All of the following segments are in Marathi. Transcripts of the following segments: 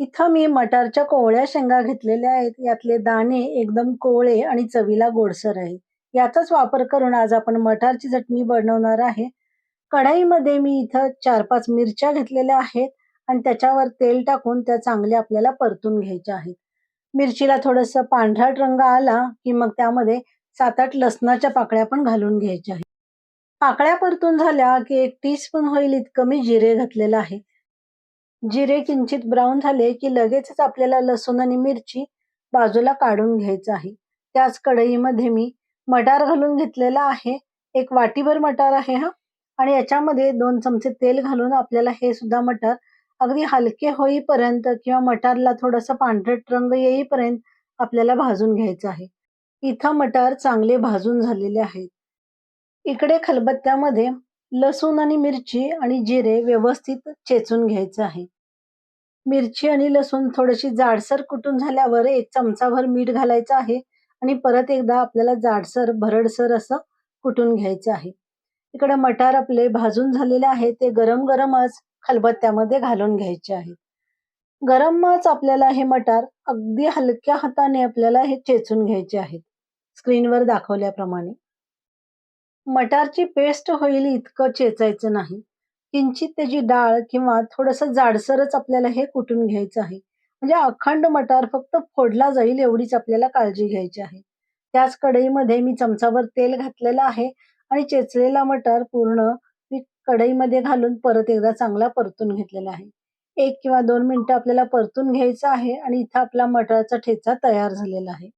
इथं मी मटारच्या कोवळ्या शेंगा घेतलेल्या आहेत. यातले दाणे एकदम कोवळे आणि चवीला गोडसर आहेत. याचाच वापर करून आज आपण मटारची चटणी बनवणार आहे. कढाईमध्ये मी इथं 4-5 मिरच्या घेतलेल्या आहेत आणि त्याच्यावर तेल टाकून त्या चांगल्या आपल्याला परतून घ्यायच्या आहेत. मिरचीला थोडंसं पांढराट रंग आला की मग त्यामध्ये 7-8 लसणाच्या पाकळ्या पण घालून घ्यायच्या आहेत. पाकळ्या परतून झाल्या की एक टी स्पून होईल इतकं मी जिरे घातलेलं आहे. जिरे किंचित ब्राऊन झाले की लगेचच आपल्याला लसूण आणि मिरची बाजूला काढून घ्यायचं आहे. त्याच कढईमध्ये मी मटार घालून घेतलेला आहे. एक वाटीभर मटार आहे हा आणि याच्यामध्ये दोन चमचे तेल घालून आपल्याला हे सुद्धा मटार अगदी हलके होईपर्यंत किंवा मटारला थोडासा पांढरट रंग येईपर्यंत आपल्याला भाजून घ्यायचं आहे. इथं मटार चांगले भाजून झालेले आहेत. इकडे खलबत्त्यामध्ये लसूण आणि मिरची आणि जिरे व्यवस्थित चेचून घ्यायचं आहे. मिरची आणि लसूण थोडीशी जाडसर कुटून झाल्यावर एक चमचाभर मीठ घालायचं आहे आणि परत एकदा आपल्याला जाडसर भरडसर असं कुटून घ्यायचं आहे. इकडे मटार आपले भाजून झालेले आहेत. ते गरम गरमच खलबत्त्यामध्ये घालून घ्यायचे आहेत. गरमच आपल्याला हे मटार अगदी हलक्या हाताने आपल्याला हे चेचून घ्यायचे आहेत. स्क्रीनवर दाखवल्याप्रमाणे. मटारची पेस्ट होईल इतकं चेचायचं नाही. किंचित त्याची डाळ किंवा थोडंसं जाडसरच आपल्याला हे कुटून घ्यायचं आहे. म्हणजे अखंड मटार फक्त फोडला जाईल एवढीच आपल्याला काळजी घ्यायची आहे. त्याच कढईमध्ये मी चमचाभर तेल घातलेलं आहे आणि चेचलेला मटार पूर्ण मी कढईमध्ये घालून परत एकदा चांगला परतून घेतलेला आहे. एक किंवा दोन मिनिटं आपल्याला परतून घ्यायचं आहे आणि इथं आपला मटारचा ठेचा तयार झालेला आहे.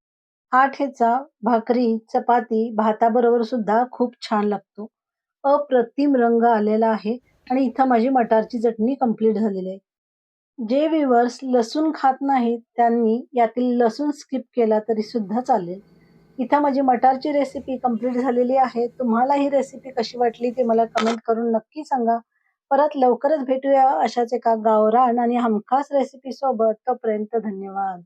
हा ठेचा भाकरी, चपाती, भाताबरोबर सुद्धा खूप छान लागतो. अप्रतिम रंग आलेला आहे आणि इथं माझी मटारची चटणी कंप्लीट झालेली आहे. जे व्ह्यूअर्स लसूण खात नाहीत त्यांनी यातील लसूण स्किप केला तरी सुद्धा चालेल. इथं माझी मटारची रेसिपी कंप्लीट झालेली आहे. तुम्हाला ही रेसिपी कशी वाटली ते मला कमेंट करून नक्की सांगा. परत लवकरच भेटूया अशाच एका गावरान आणि हमखास रेसिपी सोबत. तोपर्यंत धन्यवाद.